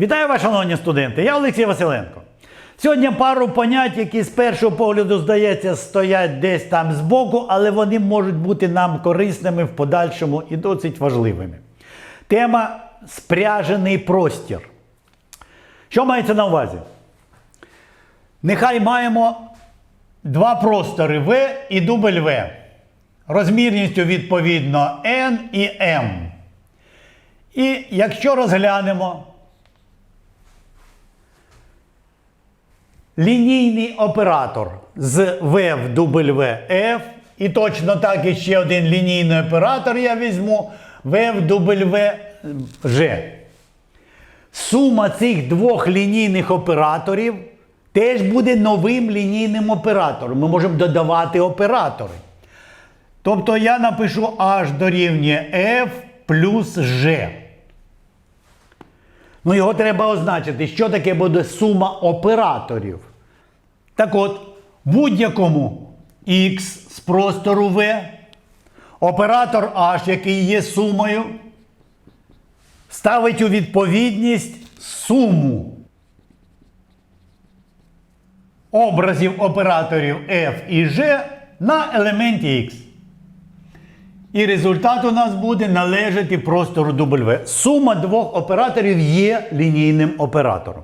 Вітаю вас, шановні студенти! Я Олексій Василенко. Сьогодні пару понять, які з першого погляду, здається, стоять десь там збоку, але вони можуть бути нам корисними в подальшому і досить важливими. Тема спряжений простір. Що мається на увазі? Нехай маємо два простори В і дубль В. Розмірністю відповідно N і M. І якщо розглянемо лінійний оператор з В в WF, і точно так і ще один лінійний оператор я візьму В WG. Сума цих двох лінійних операторів теж буде новим лінійним оператором. Ми можемо додавати оператори. Тобто я напишу H дорівнює F плюс G. Ну, його треба означити, що таке буде сума операторів. Так от, будь-якому X з простору V, оператор H, який є сумою, ставить у відповідність суму образів операторів F і G на елементі X. І результат у нас буде належати простору W. Сума двох операторів є лінійним оператором.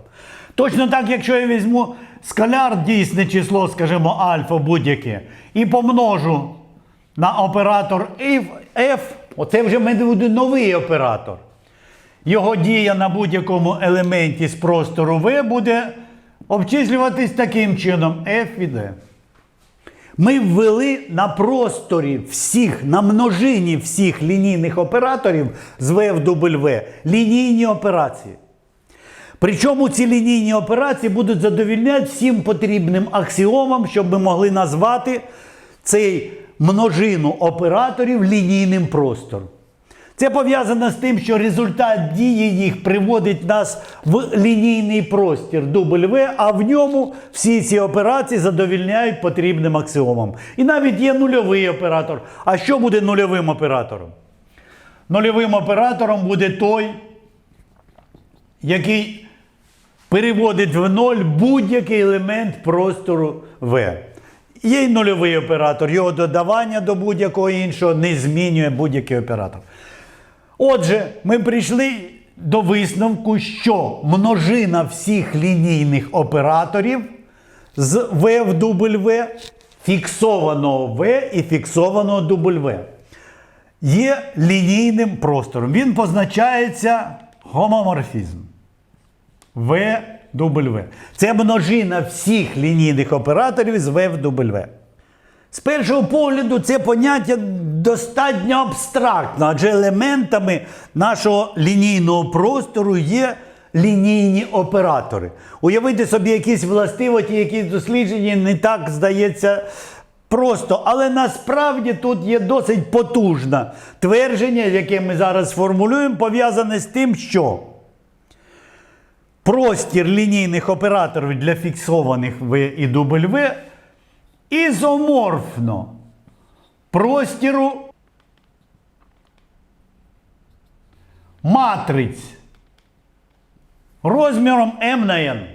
Точно так, якщо я візьму скаляр дійсне число, скажімо, альфа будь-яке, і помножу на оператор F, оце вже мене буде новий оператор. Його дія на будь-якому елементі з простору V буде обчислюватись таким чином F від E. Ми ввели на просторі всіх, на множині всіх лінійних операторів з V в W лінійні операції. Причому ці лінійні операції будуть задовільняти всім потрібним аксіомам, щоб ми могли назвати цей множину операторів лінійним простором. Це пов'язано з тим, що результат дії їх приводить нас в лінійний простір W, а в ньому всі ці операції задовільняють потрібним аксіомам. І навіть є нульовий оператор. А що буде нульовим оператором? Нульовим оператором буде той, який переводить в ноль будь-який елемент простору V. Є й нульовий оператор, його додавання до будь-якого іншого не змінює будь-який оператор. Отже, ми прийшли до висновку, що множина всіх лінійних операторів з V в W, фіксованого V і фіксованого W є лінійним простором. Він позначається гомоморфізм. V, W. Це множина всіх лінійних операторів з V в W. З першого погляду, це поняття достатньо абстрактно, адже елементами нашого лінійного простору є лінійні оператори. Уявити собі якісь властивості, якісь дослідження не так здається просто. Але насправді тут є досить потужне твердження, яке ми зараз сформулюємо, пов'язане з тим, що простір лінійних операторів для фіксованих V і W ізоморфно простіру матриць розміром М на n.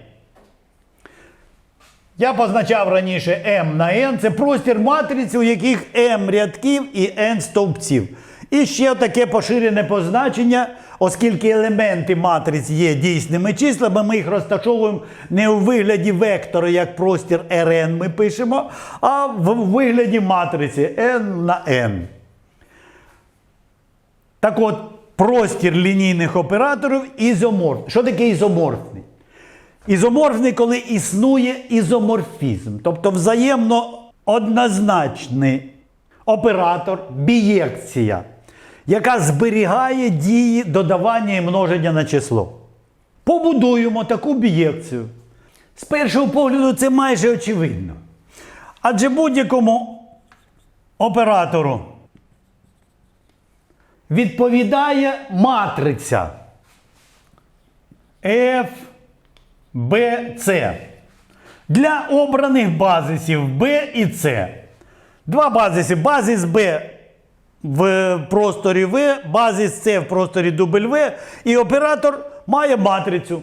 Я позначав раніше М на n. Це простір матриць, у яких М рядків і n стовпців. І ще таке поширене позначення, оскільки елементи матриць є дійсними числами, ми їх розташовуємо не у вигляді вектора, як простір Rn ми пишемо, а в вигляді матриці n на n. Так от, простір лінійних операторів ізоморфний. Що таке ізоморфний? Ізоморфний, коли існує ізоморфізм, тобто взаємно однозначний оператор, бієкція, яка зберігає дії додавання і множення на число. Побудуємо таку бієкцію. З першого погляду це майже очевидно. Адже будь-якому оператору відповідає матриця F, B, C. Для обраних базисів B і C. Два базиси. Базис B в просторі V, базис C в просторі W і оператор має матрицю.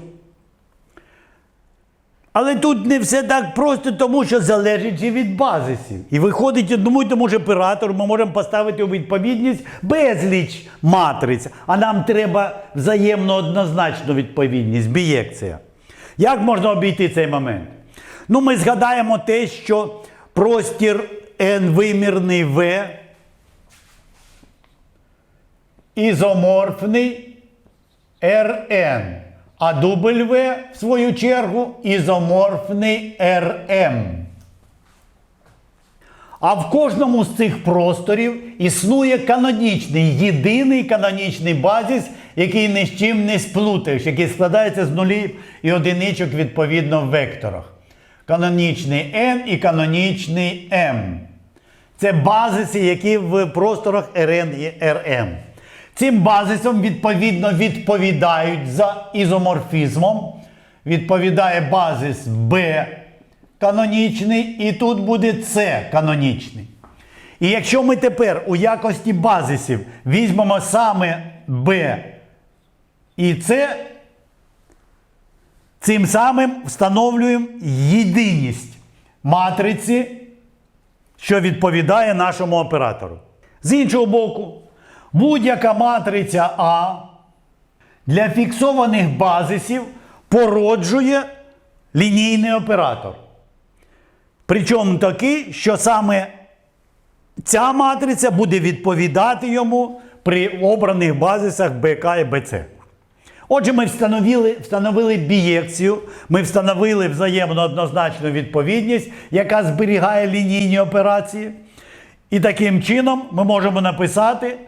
Але тут не все так просто, тому що залежить же від базисів. І виходить одному і тому ж оператору, ми можемо поставити у відповідність безліч матриць, а нам треба взаємно однозначну відповідність, бієкція. Як можна обійти цей момент? Ну, ми згадаємо те, що простір n-вимірний V ізоморфний Rn, а дубль В, свою чергу, ізоморфний Rm. А в кожному з цих просторів існує канонічний, єдиний канонічний базис, який ні з чим не сплутаєш, який складається з нулів і одиничок відповідно в векторах. Канонічний n і канонічний m. Це базиси, які в просторах Rn і Rm. Цим базисом відповідно відповідають за ізоморфізмом. Відповідає базис B канонічний, і тут буде С канонічний. І якщо ми тепер у якості базисів візьмемо саме B і С, цим самим встановлюємо єдиність матриці, що відповідає нашому оператору. З іншого боку, будь-яка матриця А для фіксованих базисів породжує лінійний оператор. Причому такий, що саме ця матриця буде відповідати йому при обраних базисах БК і БЦ. Отже, ми встановили, встановили бієкцію, ми встановили взаємно однозначну відповідність, яка зберігає лінійні операції. І таким чином ми можемо написати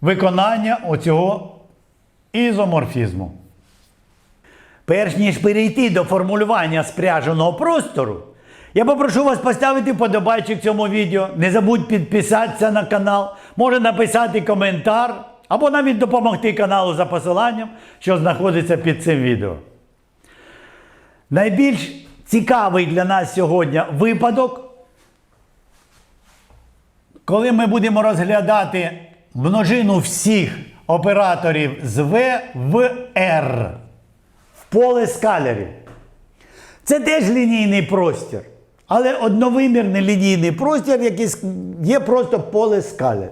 виконання оцього ізоморфізму. Перш ніж перейти до формулювання спряженого простору, я попрошу вас поставити подобайчик цьому відео. Не забудь підписатися на канал, може написати коментар або навіть допомогти каналу за посиланням, що знаходиться під цим відео. Найбільш цікавий для нас сьогодні випадок, коли ми будемо розглядати множину всіх операторів з В в R в поле скалярів. Це теж лінійний простір, але одновимірний лінійний простір, який є просто поле скалярів.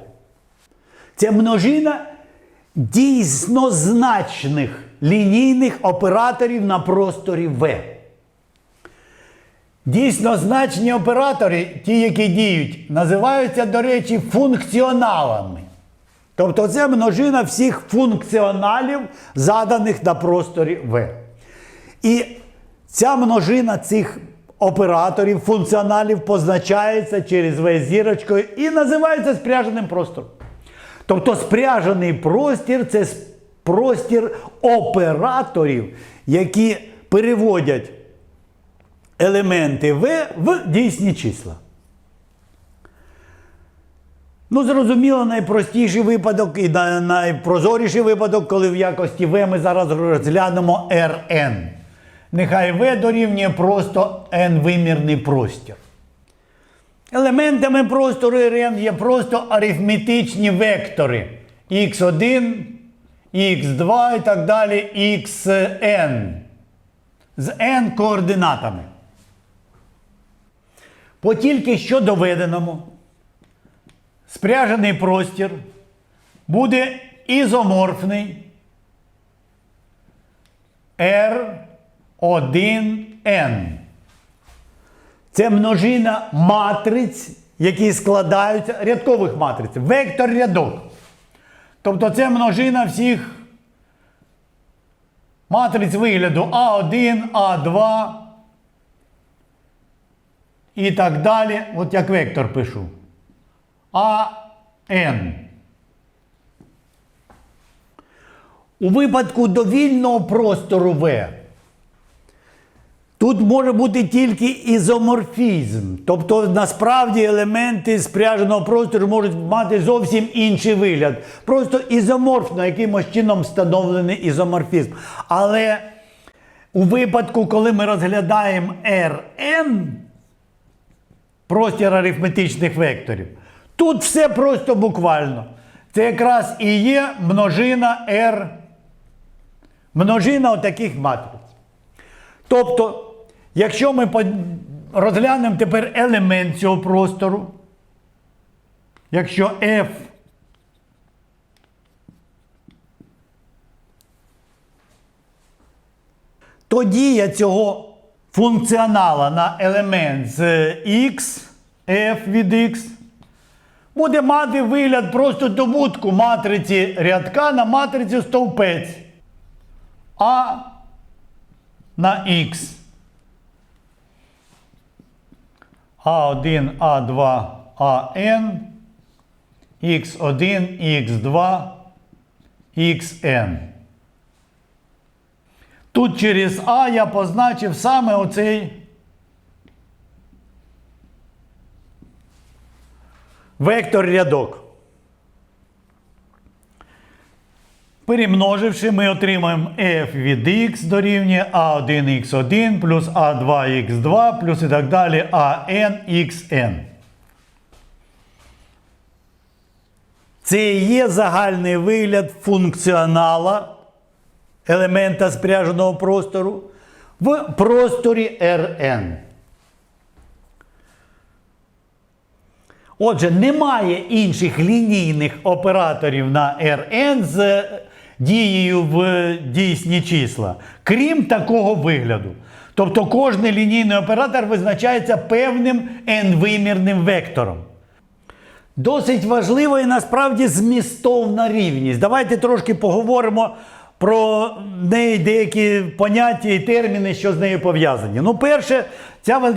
Це множина дійсно значних лінійних операторів на просторі В. Дійсно значні оператори, ті, які діють, називаються, до речі, функціоналами. Тобто це множина всіх функціоналів, заданих на просторі В. І ця множина цих операторів, функціоналів позначається через В зірочкою і називається спряженим простором. Тобто спряжений простір це простір операторів, які переводять елементи В в дійсні числа. Ну, зрозуміло, найпростіший випадок і найпрозоріший випадок, коли в якості В ми зараз розглянемо Rn. Нехай В дорівнює просто n-вимірний простір. Елементами простору Rn є просто арифметичні вектори x1, x2 і так далі, xn з n координатами. По тільки що доведеному спряжений простір буде ізоморфний R1n. Це множина матриць, які складаються рядкових матриць. Вектор рядок. Тобто це множина всіх матриць вигляду А1, А2 і так далі. От як вектор пишу. АН. У випадку довільного простору В Тут може бути тільки ізоморфізм. Тобто, насправді елементи спряженого простору можуть мати зовсім інший вигляд. Просто ізоморфно, якимось чином встановлений ізоморфізм. Але у випадку, коли ми розглядаємо Rn, простір арифметичних векторів, тут все просто буквально. Це якраз і є множина R множина таких матриць. Тобто, якщо ми розглянемо тепер елемент цього простору, якщо f то дія цього функціонала на елемент з x, f від x, буде мати вигляд просто добутку матриці рядка на матрицю стовпець А на Х. А1, А2, АН, Х1, Х2, Xn. Тут через А я позначив саме оцей вектор рядок. Перемноживши, ми отримаємо f від x дорівнює a1x1 плюс a2x2 плюс і так далі anxn. Це і є загальний вигляд функціонала елемента спряженого простору в просторі Rn. Отже, немає інших лінійних операторів на Rn з дією в дійсні числа, крім такого вигляду. Тобто кожний лінійний оператор визначається певним n-вимірним вектором. Досить важлива і насправді змістовна рівність. Давайте трошки поговоримо про неї деякі поняття і терміни, що з нею пов'язані. Ну, перше, ця,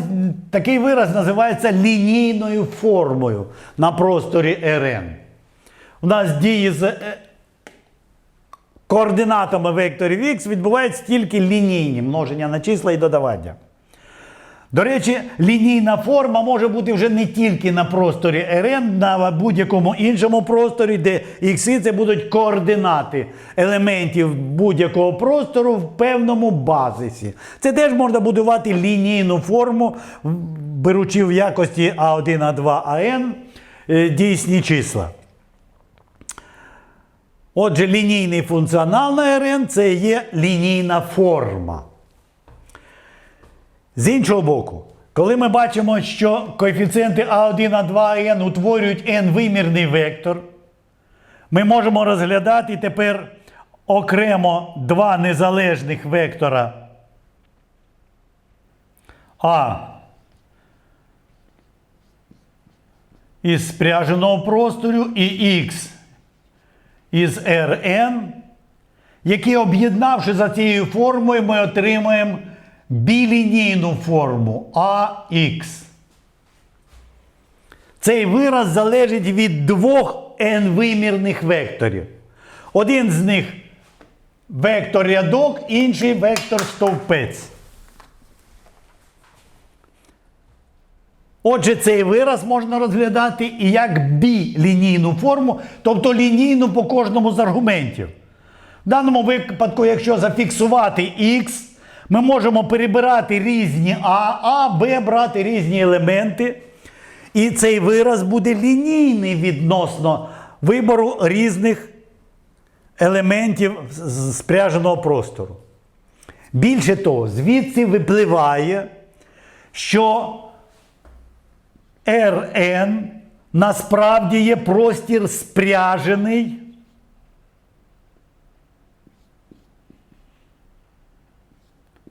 такий вираз називається лінійною формою на просторі РН. У нас дії з е, координатами векторів Х відбуваються тільки лінійні множення на числа і додавання. До речі, лінійна форма може бути вже не тільки на просторі РН, на будь-якому іншому просторі, де ікси це будуть координати елементів будь-якого простору в певному базисі. Це теж можна будувати лінійну форму, беручи в якості А1, А2, АН дійсні числа. Отже, лінійний функціонал на РН це є лінійна форма. З іншого боку, коли ми бачимо, що коефіцієнти А1, А2, АН утворюють n-вимірний вектор, ми можемо розглядати тепер окремо два незалежних вектора. А. Із спряженого простору і Х із Rn, які, об'єднавши за цією формою, ми отримаємо білінійну форму AX. Цей вираз залежить від двох n-вимірних векторів. Один з них вектор рядок, інший вектор стовпець. Отже, цей вираз можна розглядати і як білінійну форму, тобто лінійну по кожному з аргументів. В даному випадку, якщо зафіксувати X, ми можемо перебирати різні А, А, Б брати різні елементи. І цей вираз буде лінійний відносно вибору різних елементів спряженого простору. Більше того, звідси випливає, що Rn насправді є простір спряжений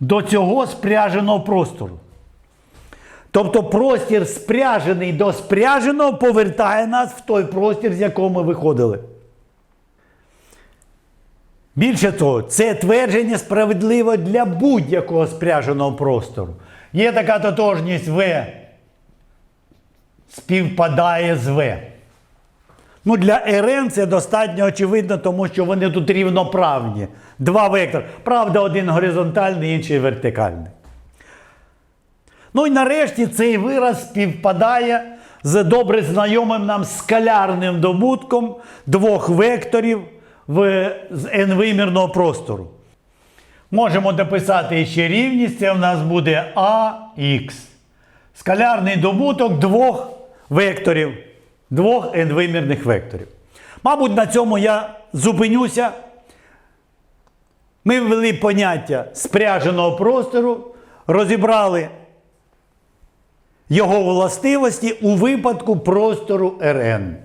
до цього спряженого простору. Тобто простір спряжений до спряженого повертає нас в той простір, з якого ми виходили. Більше того, це твердження справедливо для будь-якого спряженого простору. Є така тотожність В співпадає з В. Ну, для РН це достатньо очевидно, тому що вони тут рівноправні. Два вектори. Правда, один горизонтальний, інший вертикальний. Ну і нарешті цей вираз співпадає з добре знайомим нам скалярним добутком двох векторів в, з n-вимірного простору. Можемо дописати ще рівність, це в нас буде AX. Скалярний добуток двох векторів, двох n-вимірних векторів. Мабуть, на цьому я зупинюся. Ми ввели поняття спряженого простору, розібрали його властивості у випадку простору РН.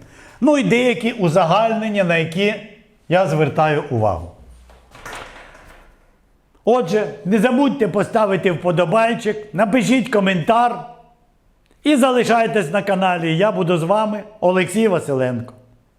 Ну і деякі узагальнення, на які я звертаю увагу. Отже, не забудьте поставити вподобайчик, напишіть коментар і залишайтесь на каналі. Я буду з вами, Олексій Василенко.